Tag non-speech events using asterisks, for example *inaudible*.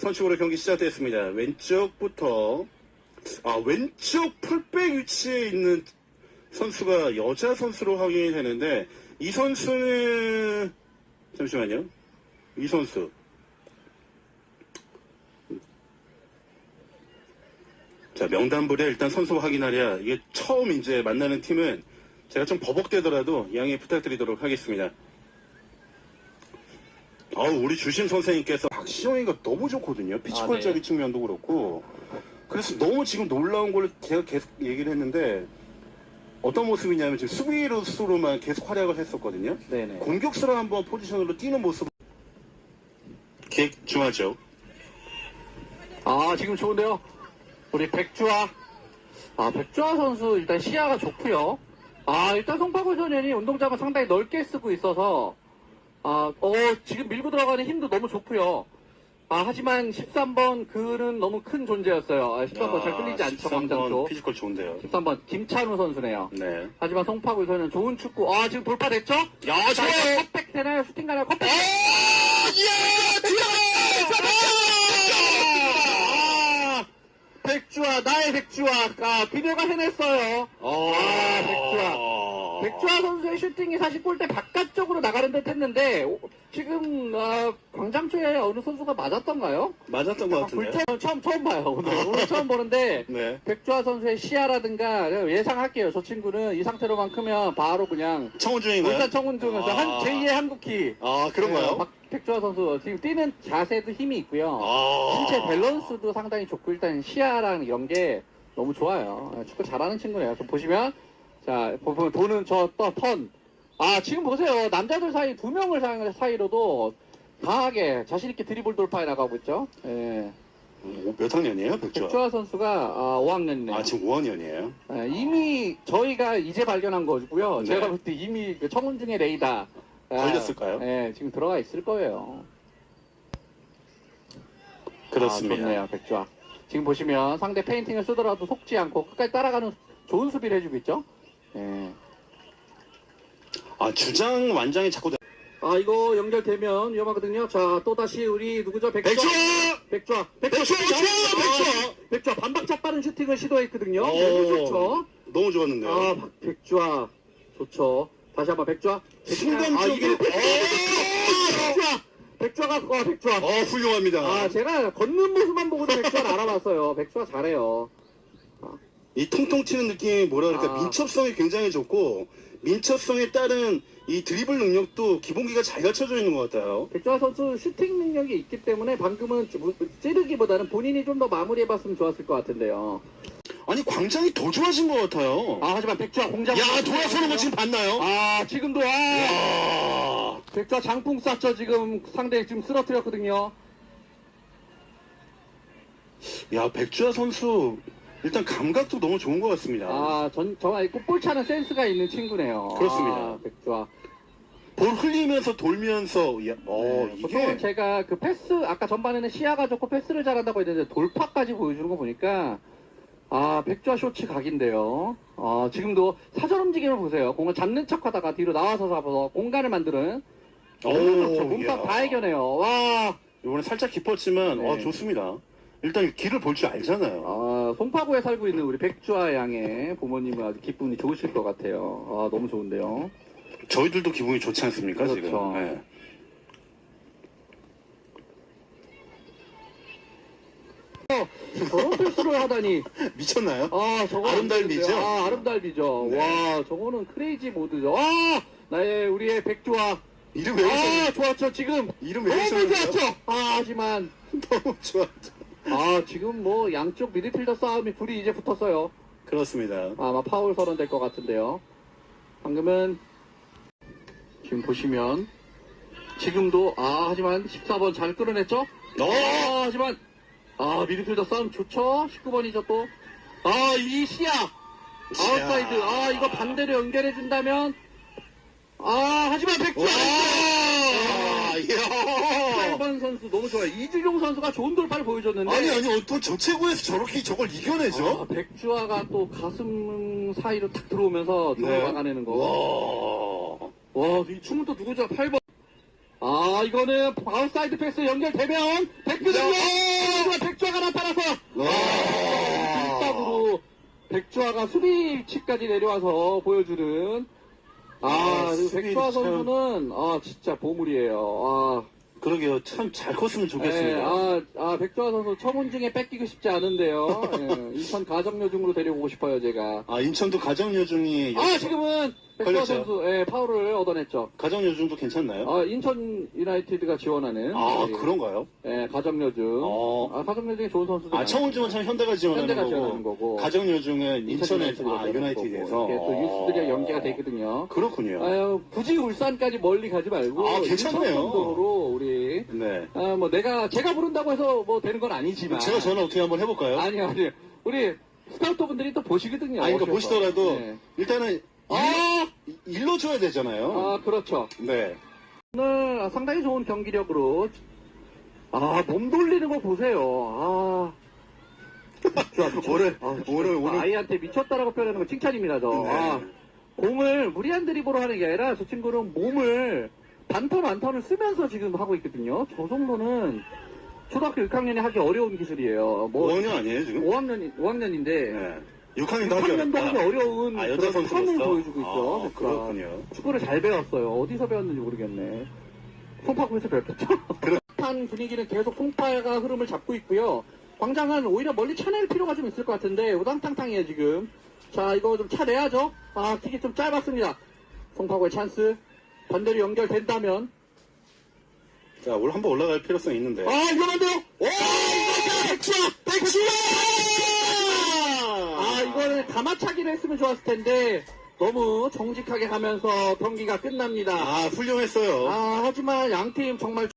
선축으로 경기 시작됐습니다. 왼쪽부터 아 왼쪽 풀백 위치에 있는 선수가 여자 선수로 확인이 되는데 이 선수는 잠시만요. 이 선수 자 명단불에 일단 선수 확인하랴 이게 처음 이제 만나는 팀은 제가 좀 버벅대더라도 양해 부탁드리도록 하겠습니다. 아우 우리 주심 선생님께서 박시영이가 너무 좋거든요. 피지컬적인 네. 측면도 그렇고 그래서 너무 지금 놀라운 걸 제가 계속 얘기를 했는데 어떤 모습이냐면 지금 수비로서로만 계속 활약을 했었거든요. 네네. 공격수로 한번 포지션으로 뛰는 모습 기획 중하죠. 아, 지금 좋은데요? 우리 백주아. 아, 백주아 선수 일단 시야가 좋고요. 아, 일단 송파구 소년이 운동장을 상당히 넓게 쓰고 있어서 아, 어, 지금 밀고 들어가는 힘도 너무 좋고요. 아, 하지만 13번 그는 너무 큰 존재였어요. 아, 13번 잘 끌리지 않죠, 13번 광장도. 피지컬 좋은데요. 13번 김찬우 선수네요. 네. 하지만 송파구 소년 좋은 축구. 아, 지금 돌파됐죠? 야 자, 이거 컵백 되나요? 슈팅 가나요? 컵백! 아, 백주아, 나의 백주아. 아, 그녀가 해냈어요. 아, 백주아. 백주아 선수의 슈팅이 사실 골대 바깥쪽으로 나가는 듯 했는데, 오, 지금, 아, 광장초에 어느 선수가 맞았던가요? 맞았던 것 아, 같은데. 불태 처음, 처음 봐요. 오늘, 오늘 처음 보는데, *laughs* 네. 백주아 선수의 시야라든가 예상할게요. 저 친구는 이 상태로만 크면 바로 그냥 청원중인가요? 울산 청운중에서 아. 한 제2의 한국희. 아 그런가요? 네, 박- 백주아 선수 지금 뛰는 자세도 힘이 있고요. 아. 신체 밸런스도 상당히 좋고 일단 시야랑 이런 게 너무 좋아요. 아, 축구 잘하는 친구네요. 좀 보시면 자 보면 도는 저또 턴. 아 지금 보세요. 남자들 사이 두 명을 사- 사이로도 강하게 자신 있게 드리블 돌파해 나가고 있죠. 예. 오, 몇 학년이에요, 백주아? 백주아 선수가 아, 5학년이네요. 아 지금 5학년이에요. 예, 이미 저희가 이제 발견한 거고요. 네. 제가 볼 때 이미 그 청운중의 레이다 아, 걸렸을까요? 예, 지금 들어가 있을 거예요. 그렇습니다. 아, 좋네요, 백주아. 지금 보시면 상대 페인팅을 쓰더라도 속지 않고 끝까지 따라가는 좋은 수비를 해주고 있죠. 예. 아 주장 완장이 자꾸 아 이거 연결되면 위험하거든요. 자 또 다시 우리 누구죠? 백주아. 백주아! 백주아. 백주아! 슈팅! 백주아! 아, 백주아 반박자 빠른 슈팅을 시도했거든요. 오. 너무 좋죠. 너무 좋았는데요. 아 박- 백주아 좋죠. 다시 한번 백주아. 순간적으로- 아, 이게 오! 백주아. 백주아가 어 백주아. 어 훌륭합니다. 아 제가 걷는 모습만 보고도 백주아를 알아봤어요. 백주아 잘해요. 이 통통 튀는 느낌이 뭐라 그럴까 아. 민첩성이 굉장히 좋고 민첩성에 따른 이 드리블 능력도 기본기가 잘 갖춰져 있는 것 같아요. 백주아 선수 슈팅 능력이 있기 때문에 방금은 좀 찌르기보다는 본인이 좀 더 마무리해봤으면 좋았을 것 같은데요. 아니 광장이 더 좋아진 것 같아요. 아 하지만 백주아 공장. 야 돌아서는 거 지금 봤나요? 아 지금도 아 야. 백주아 장풍 쐈죠 지금 상대 지금 쓰러뜨렸거든요. 야 백주아 선수 일단 감각도 너무 좋은 것 같습니다. 아 전 정말 볼 차는 센스가 있는 친구네요. 그렇습니다. 아, 백주아. 볼 흘리면서 돌면서 야, 어 네, 보통은 이게 제가 그 패스 아까 전반에는 시야가 좋고 패스를 잘한다고 했는데 돌파까지 보여주는 거 보니까 아 백좌 쇼츠 각인데요. 아 지금도 사전 움직임을 보세요. 공을 잡는 척하다가 뒤로 나와서 잡아서 공간을 만드는 오, 그렇죠. 몸싸움 야. 다 해결해요. 와 이번에 살짝 깊었지만 네. 어 좋습니다. 일단 길을 볼 줄 알잖아요. 아, 송파구에 살고 있는 우리 백주아 양의 부모님은 아주 기분이 좋으실 것 같아요. 아 너무 좋은데요. 저희들도 기분이 좋지 않습니까 그렇죠. 지금? 네. 저런 패스를 하다니. *laughs* 미쳤나요? 아, 저거 아름달비죠? 아, 아름달비죠. 네. 와, 저거는 크레이지 모드죠. 아, 나의 우리의 백조아. 이름 왜 아, 좋았죠. 지금 이름 왜 너무 이렇게 좋았죠. 아, 하지만 *laughs* 너무 좋았죠. 아, 지금 뭐 양쪽 미드필더 싸움이 불이 이제 붙었어요. 그렇습니다. 아마 파울 선언될 것 같은데요. 방금은 지금 보시면 지금도 아, 하지만 14번 잘 끌어냈죠? 어! 아, 하지만 아, 미드필더 싸움 좋죠. 19번이죠 또. 아, 이 시야. 아웃사이드. 아, 이거 반대로 연결해 준다면 아, 하지만. 와! 아, 8번 선수 너무 좋아요. 이준용 선수가 좋은 돌파를 보여줬는데. 아니, 아니, 어떤 저체구에서 저렇게 저걸 이겨내죠? 아, 백주화가 또 가슴 사이로 탁 들어오면서 돌아가내는 거. 와, 와, 이 춤은 또 누구죠? 8번. 아, 이거는 아웃사이드 패스 연결 대면 백주화! 백주화가 나타나서. 와. 백주화가 수비치까지 내려와서 보여주는 아, 아, 그리고 수비 백주아 참- 선수는 아 진짜 보물이에요. 아, 그러게요. 참 잘 컸으면 좋겠습니다. 예, 아, 아 백주아 선수 처문중에 뺏기고 싶지 않은데요. 예, 인천 가정여중으로 데려오고 싶어요 제가. 아, 인천도 가정요중이 아 지금은 걸렸죠? 선수 예, 파울을 얻어냈죠. 가정요중도 괜찮나요? 아, 인천 유나이티드가 지원하는 아, 예, 그런가요? 예, 가정여중. 어. 아, 가정여중에 좋은 선수들. 아, 청운중은 참 현대가 지원하는 현대가 거고, 지원하는 거고. 가정요중은 인천에 유나이티드가 아, 지원하는 유나이티드에서 거고. 이렇게 또 어. 유스들이랑 연계가 되거든요. 그렇군요. 아유, 굳이 울산까지 멀리 가지 말고 아, 괜찮네요. 인천 정도로 우리 네. 아, 뭐 내가 제가 부른다고 해서 뭐 되는 건 아니지만 제가 전화 어떻게 한번 해볼까요? 아니요 아니요 우리 스카우터 분들이 또 보시거든요. 아니, 그러니까 오셔서. 보시더라도 네. 일단은 아, 일, 로 줘야 되잖아요. 아 그렇죠. 네. 오늘 상당히 좋은 경기력으로 아 몸 돌리는 거 보세요. 아. 좋아, *laughs* 미쳤- 오늘- 아, 진짜 오늘- 오늘- 아이한테 미쳤다라고 표현하는 거 칭찬입니다. 저. 네. 아, 공을 무리한 드리블로 하는 게 아니라 저 친구는 몸을 반턴 안턴을 쓰면서 지금 하고 있거든요. 저 정도는 초등학교 6학년이 하기 어려운 기술이에요. 뭐 5학년 아니에요, 지금? 5학년 5학년인데 네. 6학년도 하기 6학년도 하기 어렵다. 어려운 아, 여자 그런 선수로서? 턴을 보여주고 있죠. 아, 그러니까 그렇군요. 축구를 잘 배웠어요. 어디서 배웠는지 모르겠네. 송파구에서 배웠겠죠? 한 *laughs* 분위기는 계속 송파가 흐름을 잡고 있고요. 광장은 오히려 멀리 차낼 필요가 좀 있을 것 같은데 우당탕탕이에요 지금. 자 이거 좀 차내야죠. 아 킥이 좀 짧았습니다. 송파구의 찬스. 반대로 연결된다면 자, 오늘 한번 올라갈 필요성이 있는데. 아 위험한데요? 오 가마차기를 했으면 좋았을 텐데 너무 정직하게 하면서 경기가 끝납니다. 아, 훌륭했어요. 아, 하지만 양팀 정말